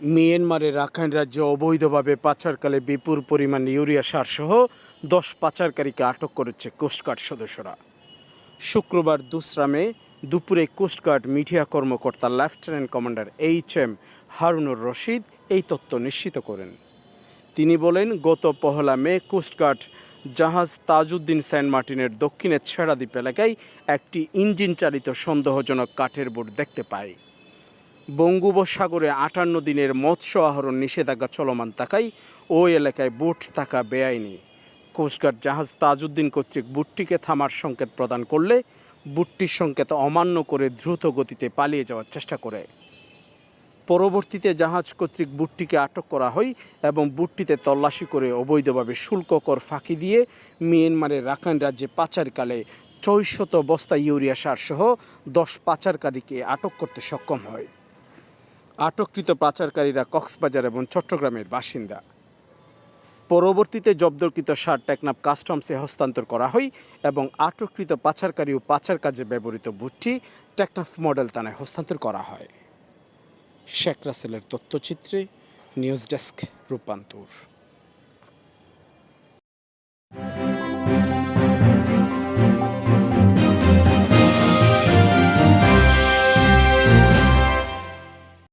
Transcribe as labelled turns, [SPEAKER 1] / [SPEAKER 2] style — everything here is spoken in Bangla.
[SPEAKER 1] মিয়ানমারের রাখাইন রাজ্যে অবৈধভাবে পাচারকালে বিপুল পরিমাণ ইউরিয়া সার সহ দশ পাচারকারীকে আটক করেছে কোস্টগার্ড সদস্যরা। শুক্রবার দোসরা মে দুপুরে কোস্টগার্ড মিডিয়া কর্মকর্তা lieutenant commander H M Harunur Rashid এই তথ্য নিশ্চিত করেন। তিনি বলেন, গত পহলা মে কোস্টগার্ড জাহাজ তাজউদ্দিন সেন্ট মার্টিনের দক্ষিণে ছেড়াদ্বীপ এলাকায় একটি ইঞ্জিন চালিত সন্দেহজনক কাঠের বোট দেখতে পায়। বঙ্গোপসাগরে আটান্ন দিনের মৎস্য আহরণ নিষেধাজ্ঞা চলমান থাকায় ওই এলাকায় বোট থাকা বেআইনি। কোস্টগার্ড জাহাজ তাজউদ্দিন কর্তৃক বুটটিকে থামার সংকেত প্রদান করলে বুটটির সংকেত অমান্য করে দ্রুত গতিতে পালিয়ে যাওয়ার চেষ্টা করে। পরবর্তীতে জাহাজ কর্তৃক বুটটিকে আটক করা হয় এবং বুটটিতে তল্লাশি করে অবৈধভাবে শুল্ক কর ফাঁকি দিয়ে মিয়ানমারের রাখাইন রাজ্যে পাচারকালে চৌশত বস্তা ইউরিয়া সার সহ দশ পাচারকারীকে আটক করতে সক্ষম হয়। আটককৃত পাচারকারীরা কক্সবাজার এবং চট্টগ্রামের বাসিন্দা। পরবর্তীতে জব্দকৃত সার টেকনাফ কাস্টমসে হস্তান্তর করা হয় এবং আটককৃত পাচারকারী ও পাচার কাজে ব্যবহৃত বুটটি টেকনাফ মডেল থানায় হস্তান্তর করা হয়। শেখ রাসেলের তথ্যচিত্রে নিউজ ডেস্ক রূপান্তর।